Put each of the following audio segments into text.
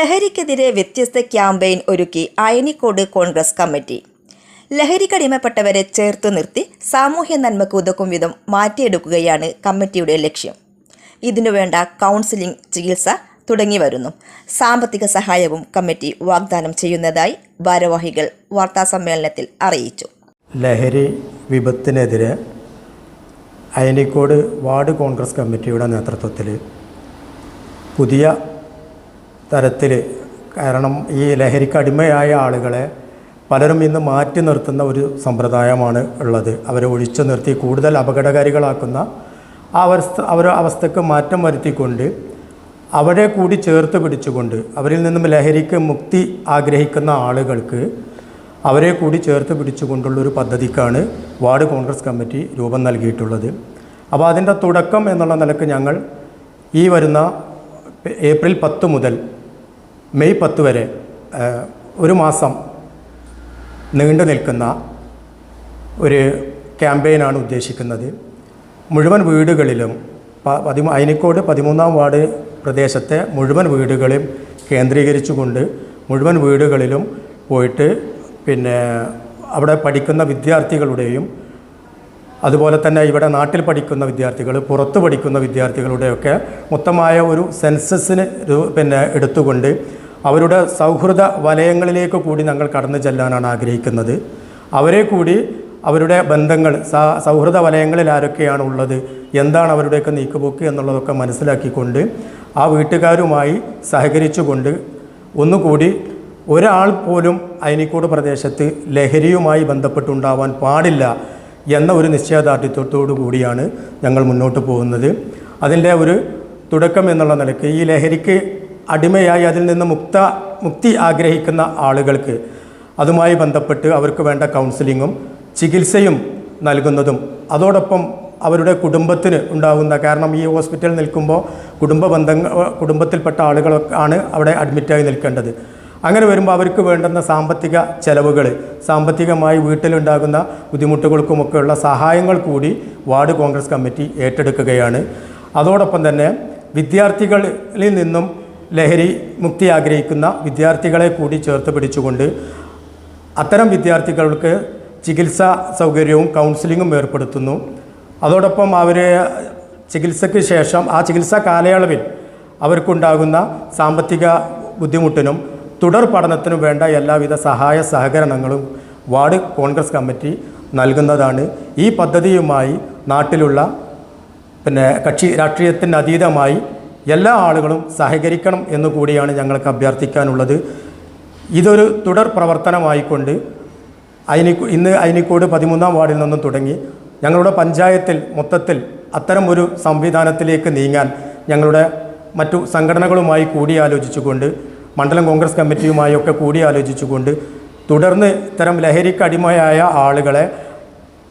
ലഹരിക്കെതിരെ വ്യത്യസ്ത ക്യാമ്പയിൻ ഒരുക്കി അയനിക്കോട് കോൺഗ്രസ് കമ്മിറ്റി. ലഹരിക്കടിമപ്പെട്ടവരെ ചേർത്തു നിർത്തി സാമൂഹ്യ നന്മക്ക് ഉതക്കും വിധം മാറ്റിയെടുക്കുകയാണ് കമ്മിറ്റിയുടെ ലക്ഷ്യം. ഇതിനുവേണ്ട കൗൺസിലിംഗ് ചികിത്സ തുടങ്ങി വരുന്നു. സാമ്പത്തിക സഹായവും കമ്മിറ്റി വാഗ്ദാനം ചെയ്യുന്നതായി ഭാരവാഹികൾ വാർത്താസമ്മേളനത്തിൽ അറിയിച്ചു. ലഹരി വിപത്തിനെതിരെ അയനിക്കോട് വാർഡ് കോൺഗ്രസ് കമ്മിറ്റിയുടെ നേതൃത്വത്തിൽ പുതിയ തരത്തിൽ കാരണം ഈ ലഹരിക്ക് അടിമയായ ആളുകളെ പലരും ഇന്ന് മാറ്റി നിർത്തുന്ന ഒരു സമ്പ്രദായമാണ് ഉള്ളത്. അവരെ ഒഴിച്ചു നിർത്തി കൂടുതൽ അപകടകാരികളാക്കുന്ന ആ അവസ്ഥ അവരുടെ അവസ്ഥക്ക് മാറ്റം വരുത്തിക്കൊണ്ട് അവരെ കൂടി ചേർത്ത് പിടിച്ചുകൊണ്ട് അവരിൽ നിന്നും ലഹരിക്ക് മുക്തി ആഗ്രഹിക്കുന്ന ആളുകൾക്ക് അവരെ കൂടി ചേർത്ത് പിടിച്ചുകൊണ്ടുള്ള ഒരു പദ്ധതിക്കാണ് വാർഡ് കോൺഗ്രസ് കമ്മിറ്റി രൂപം നൽകിയിട്ടുള്ളത്. അപ്പോൾ അതിന്റെ തുടക്കം എന്നുള്ള നിലയ്ക്ക് ഞങ്ങൾ ഈ വരുന്ന ഏപ്രിൽ പത്ത് മുതൽ മെയ് പത്ത് വരെ ഒരു മാസം നീണ്ടു നിൽക്കുന്ന ഒരു ക്യാമ്പയിനാണ് ഉദ്ദേശിക്കുന്നത്. മുഴുവൻ വീടുകളിലും പതി അയനിക്കോട് പതിമൂന്നാം വാർഡ് പ്രദേശത്തെ മുഴുവൻ വീടുകളും കേന്ദ്രീകരിച്ചുകൊണ്ട് മുഴുവൻ വീടുകളിലും പോയിട്ട് പിന്നെ അവിടെ പഠിക്കുന്ന വിദ്യാർത്ഥികളുടെയും അതുപോലെ തന്നെ ഇവിടെ നാട്ടിൽ പഠിക്കുന്ന വിദ്യാർത്ഥികൾ പുറത്ത് പഠിക്കുന്ന വിദ്യാർത്ഥികളുടെയൊക്കെ മൊത്തമായ ഒരു സെൻസസിന് പിന്നെ എടുത്തുകൊണ്ട് അവരുടെ സൗഹൃദ വലയങ്ങളിലേക്ക് കൂടി ഞങ്ങൾ കടന്നു ചെല്ലാനാണ് ആഗ്രഹിക്കുന്നത്. അവരെ കൂടി അവരുടെ ബന്ധങ്ങൾ സൗഹൃദ വലയങ്ങളിൽ ആരൊക്കെയാണ് ഉള്ളത് എന്താണ് അവരുടെയൊക്കെ നീക്കുപോക്ക് എന്നുള്ളതൊക്കെ മനസ്സിലാക്കിക്കൊണ്ട് ആ വീട്ടുകാരുമായി സഹകരിച്ചുകൊണ്ട് ഒന്നുകൂടി ഒരാൾ പോലും അയനിക്കോട് പ്രദേശത്ത് ലഹരിയുമായി ബന്ധപ്പെട്ടുണ്ടാവാൻ പാടില്ല എന്ന ഒരു നിശ്ചയദാർഢ്യത്തോടു കൂടിയാണ് ഞങ്ങൾ മുന്നോട്ട് പോകുന്നത്. അതിന്റെ ഒരു തുടക്കം എന്നുള്ള നിലയ്ക്ക് ഈ ലഹരിക്ക് അടിമയായി അതിൽ നിന്ന് മുക്ത മുക്തി ആഗ്രഹിക്കുന്ന ആളുകൾക്ക് അതുമായി ബന്ധപ്പെട്ട് അവർക്ക് വേണ്ട കൗൺസിലിങ്ങും ചികിത്സയും നൽകുന്നതും. അതോടൊപ്പം അവരുടെ കുടുംബത്തിന് ഉണ്ടാകുന്ന കാരണം ഈ ഹോസ്പിറ്റലിൽ നിൽക്കുമ്പോൾ കുടുംബ ബന്ധങ്ങൾ കുടുംബത്തിൽപ്പെട്ട ആളുകളൊക്കെ ആണ് അവിടെ അഡ്മിറ്റായി നിൽക്കേണ്ടത്. അങ്ങനെ വരുമ്പോൾ അവർക്ക് വേണ്ടുന്ന സാമ്പത്തിക ചെലവുകൾ സാമ്പത്തികമായി വീട്ടിലുണ്ടാകുന്ന ബുദ്ധിമുട്ടുകൾക്കുമൊക്കെയുള്ള സഹായങ്ങൾ കൂടി വാർഡ് കോൺഗ്രസ് കമ്മിറ്റി ഏറ്റെടുക്കുകയാണ്. അതോടൊപ്പം തന്നെ വിദ്യാർത്ഥികളിൽ നിന്നും ലഹരി മുക്തി ആഗ്രഹിക്കുന്ന വിദ്യാർത്ഥികളെ കൂടി ചേർത്ത് പിടിച്ചുകൊണ്ട് അത്തരം വിദ്യാർത്ഥികൾക്ക് ചികിത്സാ സൗകര്യവും കൗൺസിലിങ്ങും ഏർപ്പെടുത്തുന്നു. അതോടൊപ്പം അവർ ചികിത്സയ്ക്ക് ശേഷം ആ ചികിത്സാ കാലയളവിൽ അവർക്കുണ്ടാകുന്ന സാമ്പത്തിക ബുദ്ധിമുട്ടിനും തുടർ പഠനത്തിനും വേണ്ട എല്ലാവിധ സഹായ സഹകരണങ്ങളും വാർഡ് കോൺഗ്രസ് കമ്മിറ്റി നൽകുന്നതാണ്. ഈ പദ്ധതിയുമായി നാട്ടിലുള്ള പിന്നെ കക്ഷി രാഷ്ട്രീയത്തിന് അതീതമായി എല്ലാ ആളുകളും സഹകരിക്കണം എന്ന് കൂടിയാണ് ഞങ്ങൾക്ക് അഭ്യർത്ഥിക്കാനുള്ളത്. ഇതൊരു തുടർ പ്രവർത്തനമായിക്കൊണ്ട് അയിനി ഇന്ന് അയനിക്കോട് പതിമൂന്നാം വാർഡിൽ നിന്നും തുടങ്ങി ഞങ്ങളുടെ പഞ്ചായത്തിൽ മൊത്തത്തിൽ അത്തരം ഒരു സംവിധാനത്തിലേക്ക് നീങ്ങാൻ ഞങ്ങളുടെ മറ്റു സംഘടനകളുമായി കൂടിയാലോചിച്ചുകൊണ്ട് മണ്ഡലം കോൺഗ്രസ് കമ്മിറ്റിയുമായൊക്കെ കൂടിയാലോചിച്ചുകൊണ്ട് തുടർന്ന് ഇത്തരം ലഹരിക്ക് അടിമയായ ആളുകളെ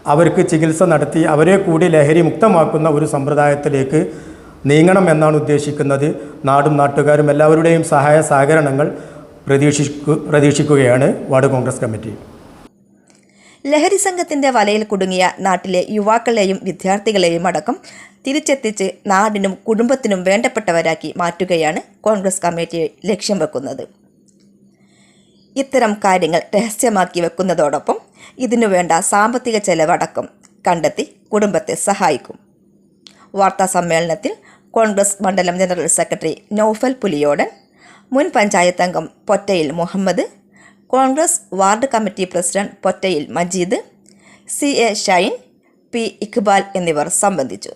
അവർക്ക് ചികിത്സ നടത്തി അവരെ കൂടി ലഹരി മുക്തമാക്കുന്ന ഒരു സമ്പ്രദായത്തിലേക്ക് നീങ്ങണം എന്നാണ് ഉദ്ദേശിക്കുന്നത്. നാടും നാട്ടുകാരും എല്ലാവരുടെയും സഹായ സഹകരണങ്ങൾ പ്രതീക്ഷിക്കു പ്രതീക്ഷിക്കുകയാണ് വാർഡ് കോൺഗ്രസ് കമ്മിറ്റി. ലഹരി സംഘത്തിന്റെ വലയിൽ കുടുങ്ങിയ നാട്ടിലെ യുവാക്കളെയും വിദ്യാർത്ഥികളെയും അടക്കം തിരിച്ചെത്തിച്ച് നാടിനും കുടുംബത്തിനും വേണ്ടപ്പെട്ടവരാക്കി മാറ്റുകയാണ് കോൺഗ്രസ് കമ്മിറ്റി ലക്ഷ്യം വെക്കുന്നത്. ഇത്തരം കാര്യങ്ങൾ രഹസ്യമാക്കി വെക്കുന്നതോടൊപ്പം ഇതിനു വേണ്ട സാമ്പത്തിക ചെലവടക്കം കണ്ടെത്തി കുടുംബത്തെ സഹായിക്കും. വാർത്താ സമ്മേളനത്തിൽ കോൺഗ്രസ് മണ്ഡലം ജനറൽ സെക്രട്ടറി നൌഫൽ പുലിയോടൻ മുൻ പഞ്ചായത്ത് അംഗം Pottayil Muhammad Congress ward committee president Pottayil Majeed C A Shine P Iqbal എന്നിവർ സംബന്ധിച്ചു.